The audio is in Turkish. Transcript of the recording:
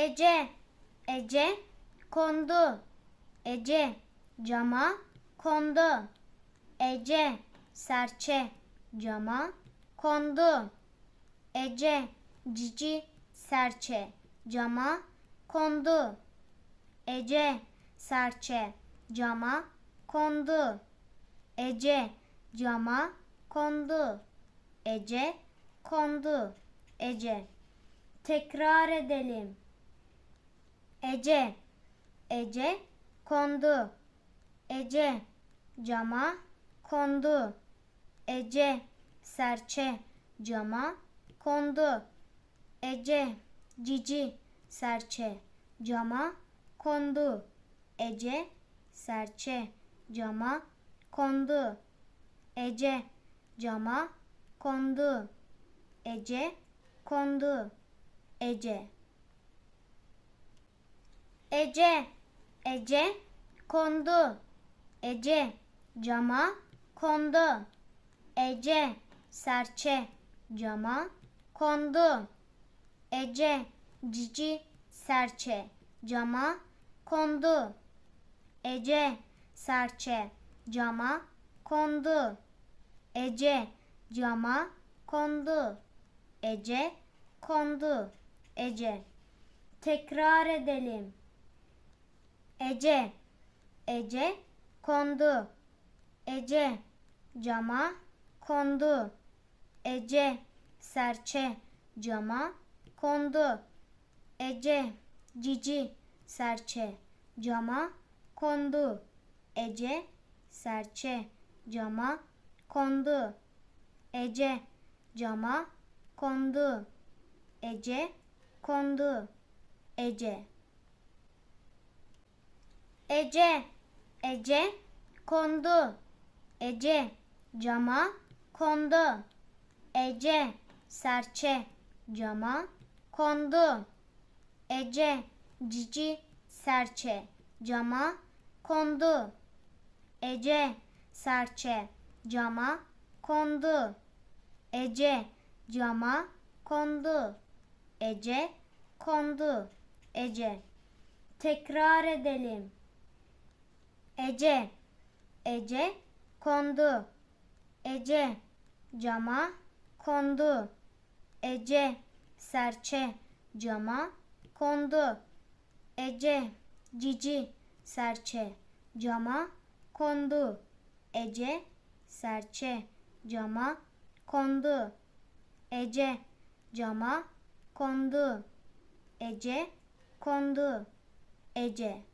Ece, Ece, kondu. Ece, cama, kondu. Ece, serçe, cama, kondu. Ece, cici, serçe, cama, kondu. Ece, serçe, cama, kondu. Ece, cama, kondu. Ece, kondu. Ece. Tekrar edelim. Ece, Ece, kondu. Ece, cama, kondu. Ece, serçe, cama, kondu. Ece, cici, serçe, cama, kondu. Ece, serçe, cama, kondu. Ece, cama, kondu. Ece, kondu. Ece. Ece, Ece, kondu. Ece, cama, kondu. Ece, serçe, cama, kondu. Ece, cici, serçe, cama, kondu. Ece, serçe, cama, kondu. Ece, cama, kondu. Ece, kondu. Ece. Tekrar edelim. Ece, Ece, kondu. Ece, cama, kondu. Ece, serçe, cama, kondu. Ece, cici, serçe, cama, kondu. Ece, serçe, cama, kondu. Ece, cama, kondu. Ece, kondu. Ece. Ece, Ece, kondu. Ece, cama, kondu. Ece, serçe, cama, kondu. Ece, cici, serçe, cama, kondu. Ece, serçe, cama, kondu. Ece, cama, kondu. Ece, kondu. Ece. Tekrar edelim. Ece, Ece, kondu. Ece, cama, kondu. Ece, serçe, cama, kondu. Ece, cici, serçe, cama, kondu. Ece, serçe, cama, kondu. Ece, cama, kondu. Ece, kondu. Ece.